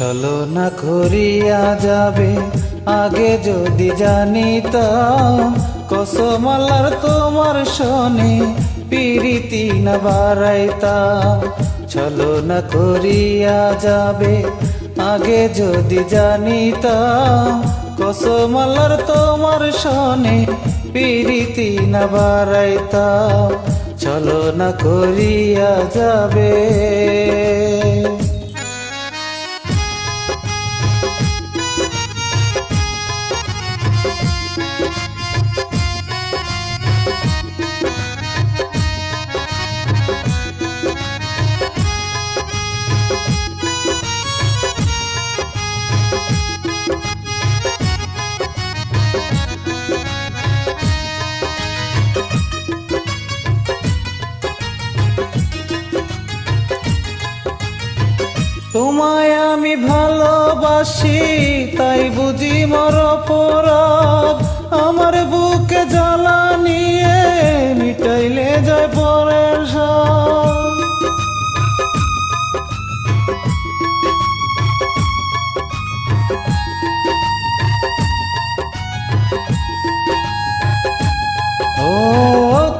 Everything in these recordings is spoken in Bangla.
চলো না করিয়া যাবে, আগে যদি জানিতাম কসমালার তোমার শনি, পিরিতি না বাড়াইতাম চলো না করিয়া যাবে, আগে যদি জানিতাম কসমালার তোমার শনি, পিরিতি না বাড়াইতাম চলো না করিয়া যাবে। তোমায় আমি ভালোবাসি, তাই বুঝি মর পরাগ আমার বুকে জ্বালা নিয়ে মিটাইলে যায় পরের ও,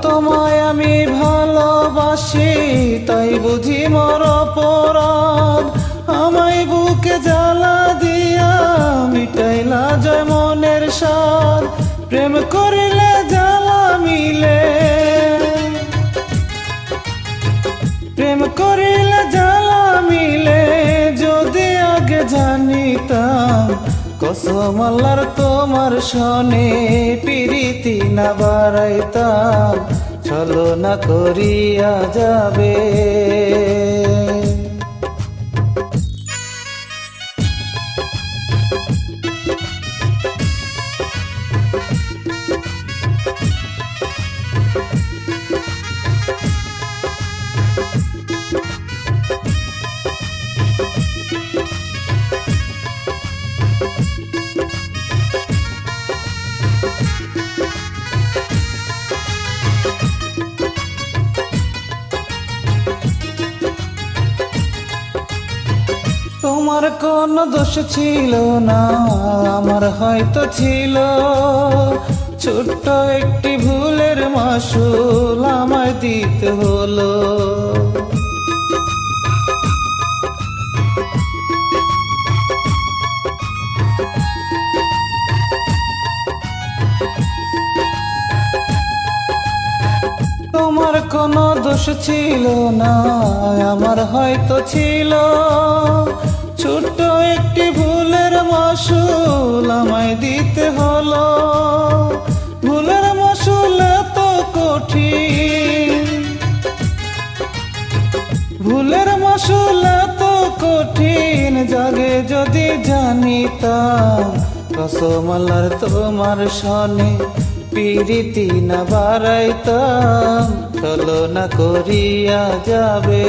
তোমায় আমি ভালোবাসি, তাই বুঝি মর আমায় বুকে জ্বালা দিয়া মিটাইলা যায় মনের সার প্রেম করিলে জ্বালা মিলে। প্রেম করিলে জ্বালা মিলে, যদি আগে জানিতাম, কসম আল্লাহর তোমার শনে, পিরিতি না বাড়াইতাম চলো না করিয়া যাবে। তোমার কোন দোষ ছিল না, আমার হয়তো ছিল। ছোট্ট একটি ভুলের মাসুল আমায় দিতে হলো। কোনো দোষ ছিল না, আমার হয়তো ছিল। ছোট্ট একটি ভুলের মাসুল আমায় দিতে হলো। ভুলের মাসুল এত কঠিন। ভুলের মাসুল এত কঠিন, জাগে যদি জানিতাম কসমালার তোমার শনে পিরিতি না বাড়াইতাম চলো না করিয়া যাবে।